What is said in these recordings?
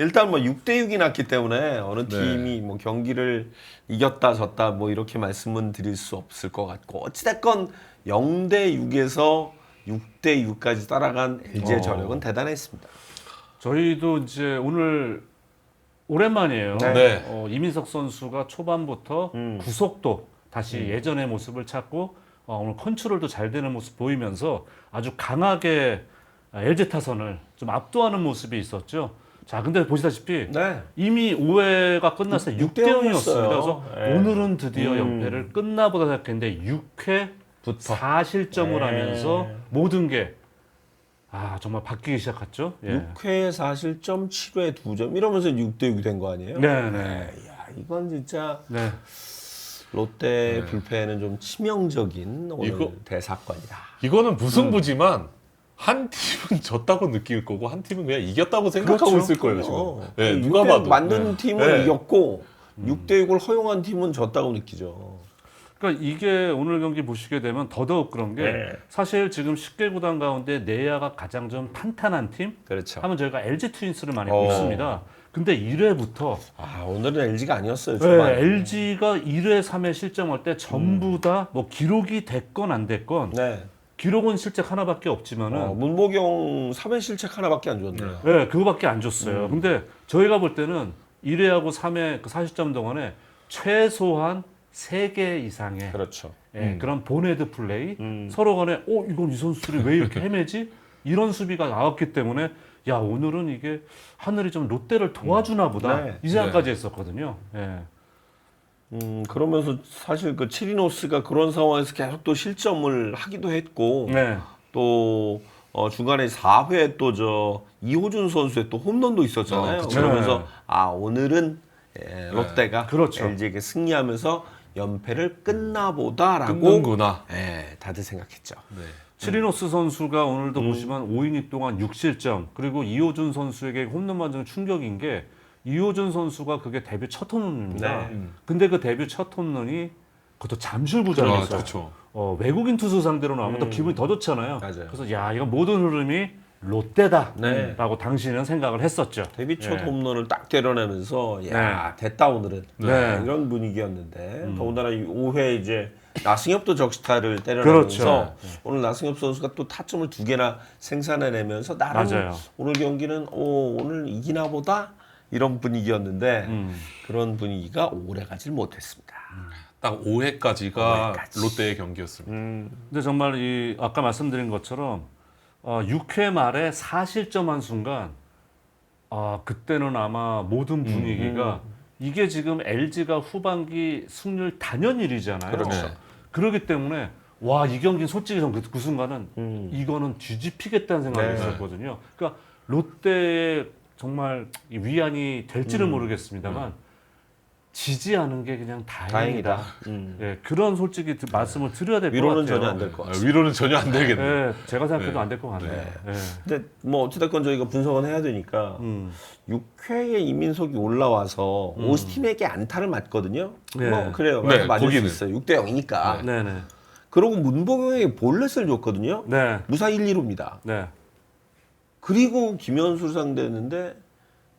일단 뭐 6대 6이 났기 때문에 어느 네. 팀이 뭐 경기를 이겼다 졌다 뭐 이렇게 말씀은 드릴 수 없을 것 같고 어찌됐건 0대 6에서 6대 6까지 따라간 LG의 어. 저력은 대단했습니다. 저희도 이제 오늘 오랜만이에요. 네. 네. 어, 이민석 선수가 초반부터 음. 구속도 다시 예전의 모습을 찾고 어, 오늘 컨트롤도 잘 되는 모습 보이면서 아주 강하게 LG 타선을 좀 압도하는 모습이 있었죠. 자, 근데 보시다시피 네. 이미 5회가 끝났을 때육 6대 대 0이었습니다. 0이었어요. 그래서 네. 오늘은 드디어 음. 연패를 끝나보다 생각했는데 6회 부터. 4실점을 네. 하면서 모든 게 아, 정말 바뀌기 시작했죠. 예. 6회 4실점, 7회 2점 이러면서 6대 6이 된 거 아니에요? 네, 네. 야, 이건 진짜 네. 롯데 불펜은 좀 치명적인 오늘 이거- 대사건이다. 이거는 무승부지만 한 팀은 졌다고 느낄 거고 한 팀은 그냥 이겼다고 생각하고 그렇죠. 있을 거예요. 지금. 네, 그 누가 6대6 봐도. 만든 네. 팀은 네. 이겼고 6대 6을 허용한 팀은 졌다고 느끼죠. 그러니까 이게 오늘 경기 보시게 되면 더더욱 그런 게 네. 사실 지금 10개 구단 가운데 내야가 가장 좀 탄탄한 팀 그렇죠. 하면 저희가 LG 트윈스를 많이 어. 보습니다. 근데 1회부터 아 오늘은 LG가 아니었어요. 네, 초반에. LG가 1회, 3회 실점할 때 전부 다 뭐 기록이 됐건 안 됐건 네. 기록은 실책 하나밖에 없지만은 어, 문보경 3회 실책 하나밖에 안 줬네요. 네, 그거밖에 안 줬어요. 음. 근데 저희가 볼 때는 1회하고 3회 그 40점 동안에 최소한 3개 이상의 그렇죠. 예, 그런 보네드 플레이 음. 서로 간에 어 이건 이 선수들이 왜 이렇게 헤매지 이런 수비가 나왔기 때문에 야 오늘은 이게 하늘이 좀 롯데를 도와주나 보다 네. 이 생각까지 했었거든요. 예. 음, 그러면서 사실 그 치리노스가 그런 상황에서 계속 또 실점을 하기도 했고 네. 또 어, 중간에 4회 또 저 이호준 선수의 또 홈런도 있었잖아요. 어, 그쵸. 그러면서 네. 아 오늘은 예, 롯데가 그렇죠. LG에게 승리하면서 연패를 끝나보다라고 끊는구나. 예, 다들 생각했죠. 네. 치리노스 선수가 오늘도 음. 보시면 5이닝 동안 6실점 그리고 이호준 선수에게 홈런 맞은 충격인 게 이호준 선수가 그게 데뷔 첫 홈런입니다. 네. 근데 그 데뷔 첫 홈런이 그것도 잠실구장에서 아, 그렇죠. 어, 외국인 투수 상대로 나오면 또 음. 기분이 더 좋잖아요. 맞아요. 그래서 야 이건 모든 흐름이 롯데다라고 네. 당시는 생각을 했었죠. 데뷔 첫 예. 홈런을 딱 때려내면서 야 됐다 오늘은 네. 이런 분위기였는데 더군다나 5회 이제 나승엽도 적시타를 그렇죠. 때려내면서 오늘 나승엽 선수가 또 타점을 두 개나 생산해내면서 나름 맞아요. 오늘 경기는 오, 오늘 이기나 보다 이런 분위기였는데 음. 그런 분위기가 오래 가질 못했습니다. 딱 5회까지가 5회까지. 롯데의 경기였습니다. 음, 근데 정말 이 아까 말씀드린 것처럼 어, 6회 말에 4실점 한 순간 아 그때는 아마 모든 분위기가 이게 지금 LG가 후반기 승률 단연 일이잖아요. 그렇죠. 네. 그렇기 때문에 와 이 경기는 솔직히 전 그, 그 순간은 음. 이거는 뒤집히겠다는 생각이 네. 있었거든요. 그러니까 롯데의 정말 이 위안이 될지는 음. 모르겠습니다만 지지 않은 게 그냥 다행이다. 다행이다. 음. 예, 그런 솔직히 드- 말씀을 드려야 될 것 같아요. 위로는 전혀 안 될것 아, 같습니다. 위로는 전혀 안 되겠네. 예, 제가 생각해도 네. 안될 것 같네요. 예. 근데 뭐 어찌됐건 저희가 분석은 해야 되니까 음. 6회에 이민석이 올라와서 오스틴에게 안타를 맞거든요. 네. 뭐 그래요. 네, 맞을 거기는. 수 있어요. 6대 0이니까. 네, 네, 그러고 문보경에게 볼넷을 줬거든요. 네, 무사 1, 2루입니다. 네. 그리고 김현수를 상대했는데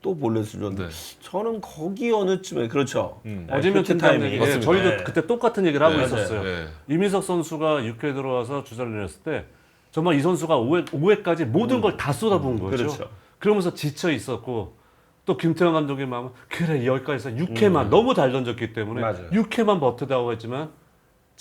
또 볼넷을 줬는데 네. 저는 거기 어느 쯤에 그렇죠. 음. 네, 어지면 교체 팀장님, 타이밍이. 예. 저희도 네. 그때 똑같은 얘기를 하고 네, 있었어요. 네. 이민석 선수가 6회 들어와서 주자를 내렸을 때 정말 이 선수가 5회, 5회까지 모든 걸다 쏟아부은 거죠. 그렇죠. 그러면서 지쳐 있었고 또 김태형 감독의 마음은 그래 여기까지서 6회만 너무 잘 던졌기 때문에 음. 맞아요. 6회만 버티다고 했지만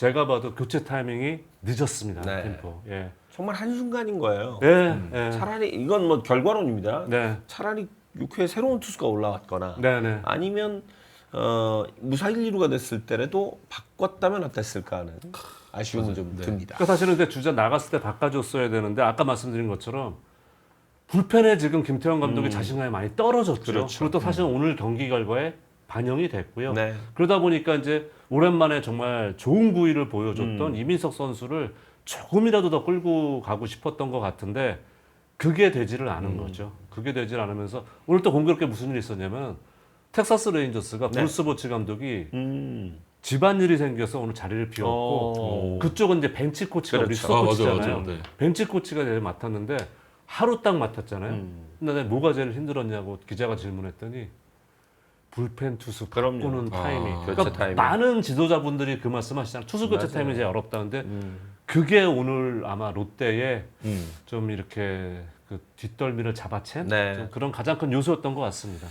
제가 봐도 교체 타이밍이 늦었습니다. 네. 템포. 예. 정말 한순간인 거예요. 예. 예. 차라리 이건 뭐 결과론입니다. 네. 차라리 6회에 새로운 투수가 올라왔거나 네, 네. 아니면 어, 무사 1, 2루가 됐을 때라도 바꿨다면 어땠을까 하는 아쉬움은 좀 네. 듭니다. 그러니까 사실은 근데 주자 나갔을 때 바꿔줬어야 되는데 아까 말씀드린 것처럼 불펜에 지금 김태형 감독이 자신감이 많이 떨어졌죠. 음. 그렇죠. 그리고 또 사실 은 오늘 경기 결과에 반영이 됐고요. 네. 그러다 보니까 이제 오랜만에 정말 좋은 구위를 음. 보여줬던 이민석 선수를 조금이라도 더 끌고 가고 싶었던 것 같은데 그게 되지를 않은 음. 거죠. 그게 되질 않으면서 오늘 또 공교롭게 무슨 일이 있었냐면 텍사스 레인저스가 네. 브루스 보치 감독이 음. 집안일이 생겨서 오늘 자리를 비웠고 어. 그쪽은 이제 벤치 코치가 우리 그렇죠. 수석 아, 코치잖아요. 맞아요. 네. 벤치 코치가 내일 맡았는데 하루 딱 맡았잖아요. 음. 끝나에 뭐가 제일 힘들었냐고 기자가 질문했더니 불펜 투수 그럼요. 바꾸는 아, 타이밍. 교체 그러니까 타이밍. 많은 지도자분들이 그 말씀하시잖아요. 투수 교체 맞아요. 타이밍이 제일 어렵다는데 음. 그게 오늘 아마 롯데의 음. 좀 이렇게 그 뒷덜미를 잡아챈 네. 좀 그런 가장 큰 요소였던 것 같습니다.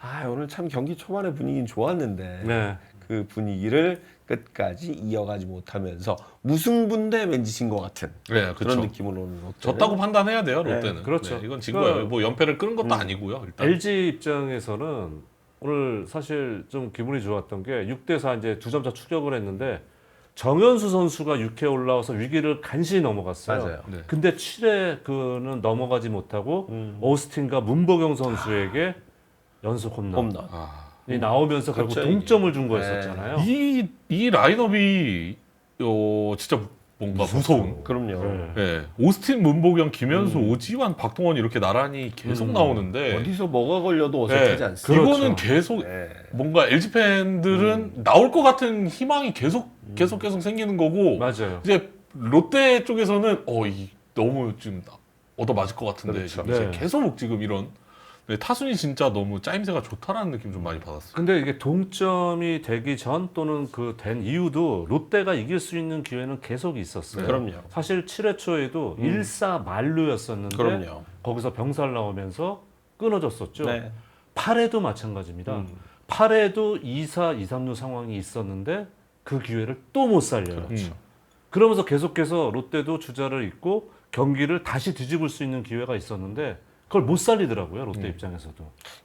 아 오늘 참 경기 초반에 분위기는 좋았는데 네. 그 분위기를 끝까지 이어가지 못하면서 무승부인데 왠지 진 것 같은 네, 그런 그렇죠. 느낌으로 오는 롯데는. 졌다고 판단해야 돼요 롯데는. 네, 그렇죠. 네, 이건 진 그- 거예요. 뭐 연패를 끊은 것도 음. 아니고요. 일단. LG 입장에서는 오늘 사실 좀 기분이 좋았던 게 6대 4 이제 두 점차 추격을 했는데 정현수 선수가 6회 올라와서 위기를 간신히 넘어갔어요. 맞아요. 네. 근데 7회 그는 넘어가지 못하고 음. 오스틴과 문보경 선수에게 연속 홈런. 홈런. 아. 이 나오면서 결국 동점을 준 네. 거였었잖아요. 이, 이 라인업이 어, 진짜 뭔가 무서운. 그럼요. 네. 예, 오스틴, 문보경, 김현수, 오지환, 박동원 이렇게 나란히 계속 음. 나오는데 어디서 뭐가 걸려도 어색하지 네, 않습니다. 그렇죠. 이거는 계속 네. 뭔가 LG 팬들은 나올 것 같은 희망이 계속 계속 계속 생기는 거고 맞아요. 이제 롯데 쪽에서는 어, 이 너무 지금 얻어 맞을 것 같은데 그렇죠. 지금 이제 네. 계속 지금 이런 네, 타순이 진짜 너무 짜임새가 좋다라는 느낌 좀 많이 받았어요. 근데 이게 동점이 되기 전 또는 그 된 이유도 롯데가 이길 수 있는 기회는 계속 있었어요. 그럼요. 사실 7회 초에도 1사 만루였었는데 그럼요. 거기서 병살 나오면서 끊어졌었죠. 네. 8회도 마찬가지입니다. 음. 8회도 2사 2, 3루 상황이 있었는데 그 기회를 또 못 살려요. 음. 그러면서 계속해서 롯데도 주자를 잇고 경기를 다시 뒤집을 수 있는 기회가 있었는데 그걸 못 살리더라고요. 롯데 입장에서도.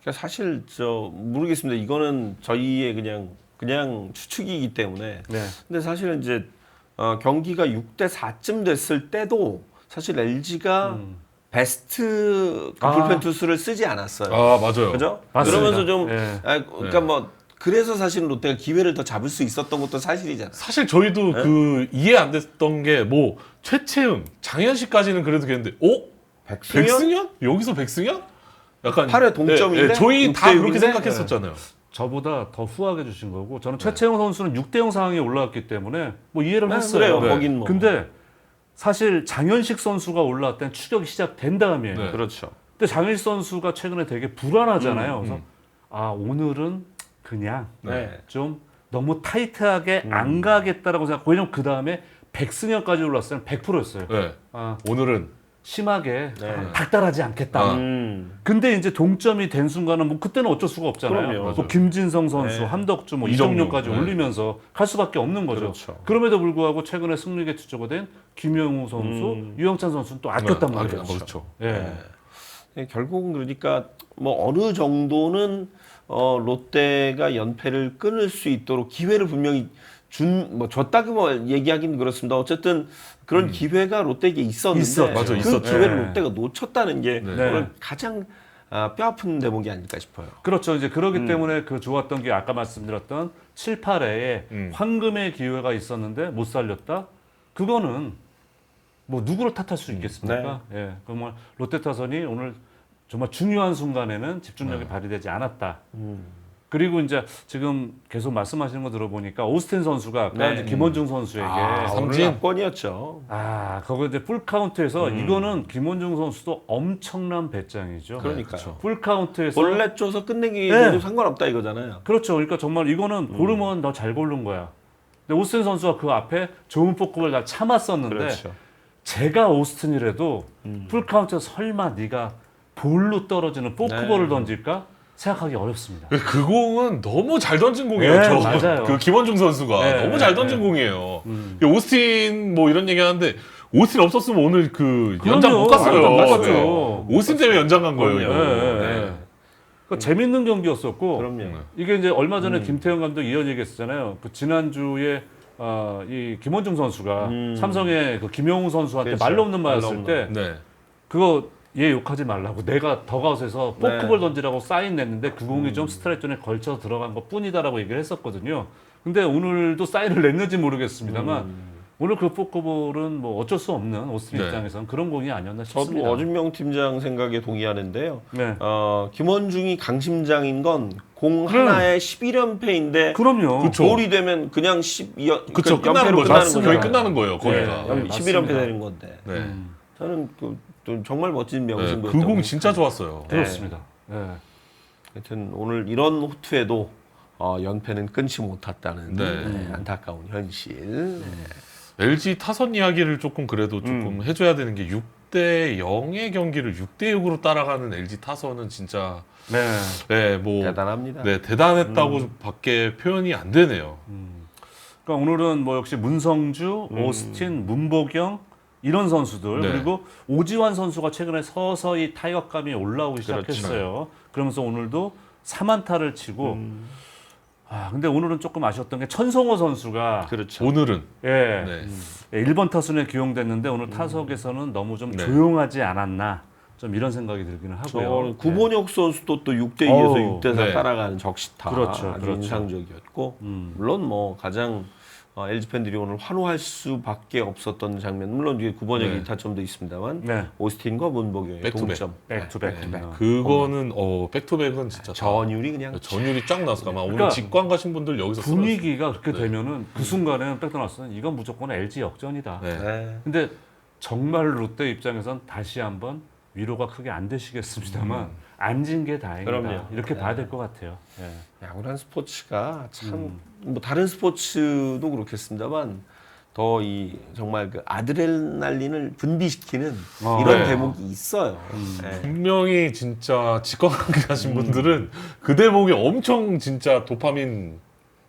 그러니까 사실 저 모르겠습니다. 이거는 저희의 그냥 그냥 추측이기 때문에. 네. 근데 사실은 이제 어, 경기가 6대 4쯤 됐을 때도 사실 LG가 음. 베스트 그 아. 불펜 투수를 쓰지 않았어요. 아 맞아요. 그죠? 맞습니다. 그러면서 좀 예. 아, 그러니까 뭐 그래서 사실 롯데가 기회를 더 잡을 수 있었던 것도 사실이잖아요. 사실 저희도 네? 그 이해 안 됐던 게 뭐 최채음, 장현식까지는 그래도 괜찮은데, 어? 백승현 백승현? 여기서 백승현? 약간 팔회 동점인데? 예, 예, 저희 다 육대 그렇게 육인데? 생각했었잖아요. 저보다 더 후하게 주신 거고 저는 최채영 선수는 6대0 상황에 올라왔기 때문에 뭐 이해를 네, 했어요. 그래요. 네. 거긴 뭐. 근데 사실 장현식 선수가 올라왔을 땐 추격이 시작된 다음이에요. 네. 그렇죠. 근데 장현식 선수가 최근에 되게 불안하잖아요. 음, 그래서 음. 아 오늘은 그냥 네. 좀 너무 타이트하게 음. 안 가겠다라고 생각. 왜냐면 그 다음에 백승현까지 올랐을 땐 100%였어요. 네. 아 오늘은 심하게 네. 닥달하지 않겠다. 아. 음. 근데 이제 동점이 된 순간은 뭐 그때는 어쩔 수가 없잖아요. 그럼요. 뭐 맞아요. 김진성 선수, 네. 함덕주, 뭐 이정용. 이정용까지 네. 올리면서 갈 수밖에 없는 거죠. 그렇죠. 그럼에도 불구하고 최근에 승리에 투자가 된 김영우 선수, 음. 유영찬 선수는 또 아꼈단 네, 말이에요. 아, 그렇죠. 예. 네. 네, 결국은 그러니까 뭐 어느 정도는 어, 롯데가 연패를 끊을 수 있도록 기회를 분명히 준 뭐 줬다고 뭐 얘기하기는 그렇습니다. 어쨌든 그런 기회가 롯데에게 있었는데 있었죠. 맞아, 그 있었죠. 기회를 네. 롯데가 놓쳤다는 게 네. 오늘 가장 아, 뼈 아픈 대목이 아닐까 싶어요. 그렇죠. 이제 그러기 음. 때문에 그 좋았던 게 아까 말씀드렸던 7, 8회에 음. 황금의 기회가 있었는데 못 살렸다. 그거는 뭐 누구를 탓할 수 있겠습니까? 네. 예. 정말 롯데 타선이 오늘 정말 중요한 순간에는 집중력이 네. 발휘되지 않았다. 음. 그리고 이제 지금 계속 말씀하시는 거 들어보니까 오스틴 선수가 아까 네. 이제 김원중 선수에게 아, 아, 삼진. 오늘 압권이었죠. 그거 이제 풀 카운트에서 음. 이거는 김원중 선수도 엄청난 배짱이죠. 그러니까요. 그렇죠. 풀 카운트에서 원래 줘서 끝내기 네. 도 상관없다 이거잖아요. 그렇죠. 그러니까 정말 이거는 음. 고르면 너잘 고른 거야. 근데 오스틴 선수가 그 앞에 좋은 포크볼 다 참았었는데 그렇죠. 제가 오스틴이라도 음. 풀 카운트에서 설마 네가 볼로 떨어지는 포크볼을 네. 던질까 생각하기 어렵습니다. 그 공은 너무 잘 던진 공이에요. 네, 저, 맞아요. 그 김원중 선수가 네, 너무 네, 잘 던진 네. 공이에요. 음. 이 오스틴 뭐 이런 얘기 하는데 오스틴 없었으면 오늘 그 연장 그럼요. 못 갔어요. 못 갔죠. 네. 오스틴 때문에 연장 간 거예요. 이거. 네, 네, 네. 네. 그러니까 재밌는 경기였었고 그럼요. 네. 이게 이제 얼마 음. 전에 김태형 감독 이런 얘기했었잖아요. 그 지난주에 어, 이 김원중 선수가 음. 삼성의 그 김영우 선수한테 그렇죠. 말로 없는 말했을. 때 네. 그거 얘 욕하지 말라고 내가 더가웃에서 네. 포크볼 던지라고 사인 냈는데 그 공이 음. 좀 스트라이크 존에 걸쳐서 들어간 것 뿐이다라고 얘기를 했었거든요. 근데 오늘도 사인을 냈는지 모르겠습니다만 음. 오늘 그 포크볼은 뭐 어쩔 수 없는 오스틴 네. 입장에서는 그런 공이 아니었나 싶습니다. 저도 어준명 팀장 생각에 동의하는데요. 네. 어, 김원중이 강심장인 건 공 그럼. 하나에 11연패인데 그럼요. 그쵸. 볼이 되면 그냥 12연 그쵸 끝나는 거죠. 거의 끝나는 거예요. 거기가. 네. 연, 맞습니다. 11연패 되는 건데. 네. 음. 저는 그 또 정말 멋진 네, 명승부였던 그공 진짜 좋았어요. 그렇습니다. 예. 하여튼 오늘 이런 호투에도 어, 연패는 끊지 못했다는 네. 네, 안타까운 현실. LG 타선 이야기를 조금 그래도 조금 해줘야 되는 게 6대 0의 경기를 6대 6으로 따라가는 LG 타선은 진짜 네. 네, 뭐 대단합니다. 네, 대단했다고 밖에 표현이 안 되네요. 그러니까 오늘은 뭐 역시 문성주, 오스틴, 문보경 이런 선수들 네. 그리고 오지환 선수가 최근에 서서히 타격감이 올라오기 그렇죠. 시작했어요. 그러면서 오늘도 3안타를 치고 음. 아 근데 오늘은 조금 아쉬웠던 게 천성호 선수가 그렇죠. 오늘은 예, 네. 예, 1번 타순에 기용됐는데 오늘 타석에서는 너무 좀 네. 조용하지 않았나 좀 이런 생각이 들기는 저 하고요. 구본혁 선수도 또 6대 2에서 어우, 6대 4 네. 따라가는 적시타 그렇죠, 아주 그렇죠. 인상적이었고 음. 물론 뭐 가장 어, LG 팬들이 오늘 환호할 수밖에 없었던 장면 물론 뒤에 구본혁이 네. 타점도 있습니다만 네. 오스틴과 문보경의 백투백. 동점 백투백. 네. 그거는 어 백투백은 진짜 전율이 그냥 전율이 쫙 나서 아마 오늘 그러니까 직관 가신 분들 여기서 분위기가 그렇게 네. 되면은 그 순간에는 백도나스는 이건 무조건 LG 역전이다. 네. 네. 근데 정말 롯데 입장에선 다시 한번 위로가 크게 안 되시겠습니다만 안진게 다행이다. 그럼요. 이렇게 네. 봐야 될 것 같아요. 예. 야구란 스포츠가 참 음. 뭐 다른 스포츠도 그렇겠습니다만 더 이 정말 그 아드레날린을 분비시키는 어, 이런 네. 대목이 있어요. 음. 네. 분명히 진짜 직관 가신 분들은 그 대목이 엄청 진짜 도파민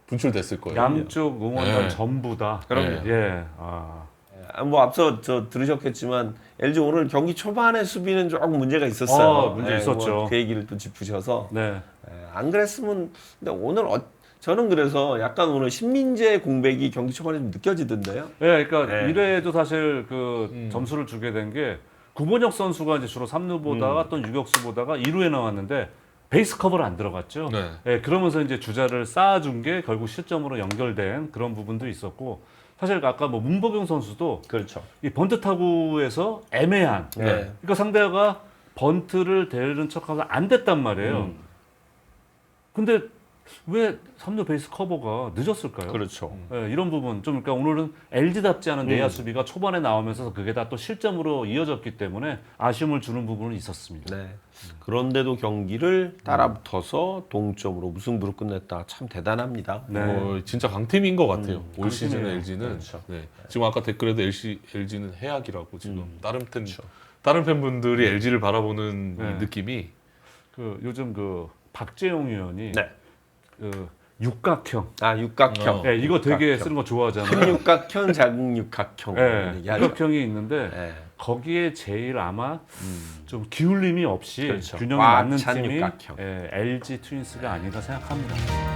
분출됐을 거예요. 양쪽 응원단 네. 전부 다. 그럼요. 예. 아. 아, 뭐 앞서 저 들으셨겠지만 LG 오늘 경기 초반에 수비는 조금 문제가 있었어요. 어, 문제 예, 있었죠. 뭐 그 얘기를 또 짚으셔서 네. 예, 안 그랬으면 근데 오늘 어, 저는 그래서 약간 오늘 신민재 공백이 경기 초반에 좀 느껴지던데요. 예, 그러니까 네. 이래도 사실 그 음. 점수를 주게 된 게 구본혁 선수가 이제 주로 3루 보다가 음. 또 유격수 보다가 2루에 나왔는데 베이스 커버를 안 들어갔죠. 네. 예, 그러면서 이제 주자를 쌓아준 게 결국 실점으로 연결된 그런 부분도 있었고 사실 아까 뭐 문보경 선수도 그렇죠. 이 번트 타구에서 애매한 네. 그러니까 상대가 번트를 대는 척하면서 안 됐단 말이에요. 음, 근데 왜 3루 베이스 커버가 늦었을까요? 그렇죠. 예, 이런 부분 좀 그러니까 오늘은 LG답지 않은 음. 내야 수비가 초반에 나오면서 그게 다 또 실점으로 이어졌기 때문에 아쉬움을 주는 부분은 있었습니다. 네. 그런데도 경기를 따라붙어서 동점으로 무승부로 끝냈다. 참 대단합니다. 네. 어, 진짜 강팀인 것 같아요. 음, 올 시즌 강팀이에요. LG는 그렇죠. 네. 지금 아까 댓글에도 LG, LG는 해악이라고 지금 음, 다른 팬 다른 팬분들이 LG를 바라보는 네. 이 느낌이 그 요즘 그 박재용 의원이 네. 그 육각형, 아 육각형. 어. 예, 이거 되게 육각형. 쓰는 거 좋아하잖아요. 큰 육각형, 작은 육각형. 예, 얘기하죠. 육각형이 있는데 네. 거기에 제일 아마 좀 기울림이 없이 그렇죠. 균형이 꽉 맞는 찬 팀이 육각형. 예, LG 트윈스가 아닌가 생각합니다.